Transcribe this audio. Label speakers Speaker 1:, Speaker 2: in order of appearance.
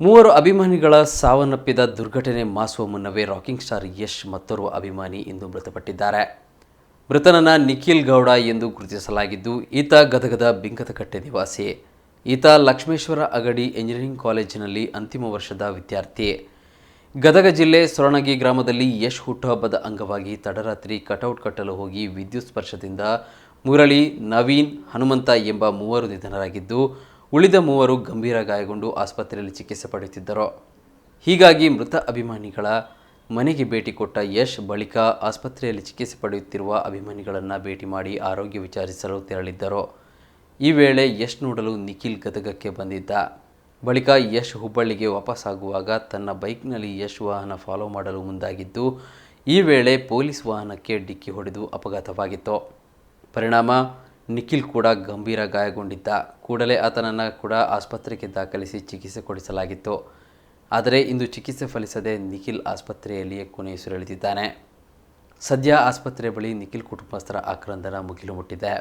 Speaker 1: ಮೂವರು ಅಭಿಮಾನಿಗಳ ಸಾವನ್ನಪ್ಪಿದ ದುರ್ಘಟನೆ ಮಾಸುವ ಮುನ್ನವೇ ರಾಕಿಂಗ್ ಸ್ಟಾರ್ ಯಶ್ ಮತ್ತೋರ್ವ ಅಭಿಮಾನಿ ಇಂದು ಮೃತಪಟ್ಟಿದ್ದಾರೆ. ಮೃತನನ್ನ ನಿಖಿಲ್ ಗೌಡ ಎಂದು ಗುರುತಿಸಲಾಗಿದ್ದು, ಈತ ಗದಗದ ಬಿಂಕದಕಟ್ಟೆ ನಿವಾಸಿ. ಈತ ಲಕ್ಷ್ಮೇಶ್ವರ ಅಗಡಿ ಎಂಜಿನಿಯರಿಂಗ್ ಕಾಲೇಜಿನಲ್ಲಿ ಅಂತಿಮ ವರ್ಷದ ವಿದ್ಯಾರ್ಥಿ. ಗದಗ ಜಿಲ್ಲೆ ಸೊರಣಗಿ ಗ್ರಾಮದಲ್ಲಿ ಯಶ್ ಹುಟ್ಟುಹಬ್ಬದ ಅಂಗವಾಗಿ ತಡರಾತ್ರಿ ಕಟೌಟ್ ಕಟ್ಟಲು ಹೋಗಿ ವಿದ್ಯುತ್ ಸ್ಪರ್ಶದಿಂದ ಮುರಳಿ ನವೀನ್ ಹನುಮಂತ ಎಂಬ ಮೂವರು ನಿಧನರಾಗಿದ್ದು ಉಳಿದ ಮೂವರು ಗಂಭೀರ ಗಾಯಗೊಂಡು ಆಸ್ಪತ್ರೆಯಲ್ಲಿ ಚಿಕಿತ್ಸೆ ಪಡೆಯುತ್ತಿದ್ದರು. ಹೀಗಾಗಿ ಮೃತ ಅಭಿಮಾನಿಗಳ ಮನೆಗೆ ಭೇಟಿ ಕೊಟ್ಟ ಯಶ್ ಬಳಿಕ ಆಸ್ಪತ್ರೆಯಲ್ಲಿ ಚಿಕಿತ್ಸೆ ಪಡೆಯುತ್ತಿರುವ ಅಭಿಮಾನಿಗಳನ್ನು ಭೇಟಿ ಮಾಡಿ ಆರೋಗ್ಯ ವಿಚಾರಿಸಲು ತೆರಳಿದ್ದರು. ಈ ವೇಳೆ ಯಶ್ ನೋಡಲು ನಿಖಿಲ್ ಗದಗಕ್ಕೆ ಬಂದಿದ್ದ. ಬಳಿಕ ಯಶ್ ಹುಬ್ಬಳ್ಳಿಗೆ ವಾಪಸ್ಸಾಗುವಾಗ ತನ್ನ ಬೈಕ್ನಲ್ಲಿ ಯಶ್ ವಾಹನ ಫಾಲೋ ಮಾಡಲು ಮುಂದಾಗಿದ್ದು, ಈ ವೇಳೆ ಪೊಲೀಸ್ ವಾಹನಕ್ಕೆ ಡಿಕ್ಕಿ ಹೊಡೆದು ಅಪಘಾತವಾಗಿತ್ತು. ಪರಿಣಾಮ ನಿಖಿಲ್ ಕೂಡ ಗಂಭೀರ ಗಾಯಗೊಂಡಿದ್ದ ಕೂಡಲೇ ಆತನನ್ನು ಕೂಡ ಆಸ್ಪತ್ರೆಗೆ ದಾಖಲಿಸಿ ಚಿಕಿತ್ಸೆ ಕೊಡಿಸಲಾಗಿತ್ತು. ಆದರೆ ಇಂದು ಚಿಕಿತ್ಸೆ ಫಲಿಸದೆ ನಿಖಿಲ್ ಆಸ್ಪತ್ರೆಯಲ್ಲಿಯೇ ಕೊನೆಯುಸಿರೆಳೆದಿದ್ದಾನೆ ಸದ್ಯ ಆಸ್ಪತ್ರೆ ಬಳಿ ನಿಖಿಲ್ ಕುಟುಂಬಸ್ಥರ ಆಕ್ರಂದನ ಮುಗಿಲು ಮುಟ್ಟಿದೆ.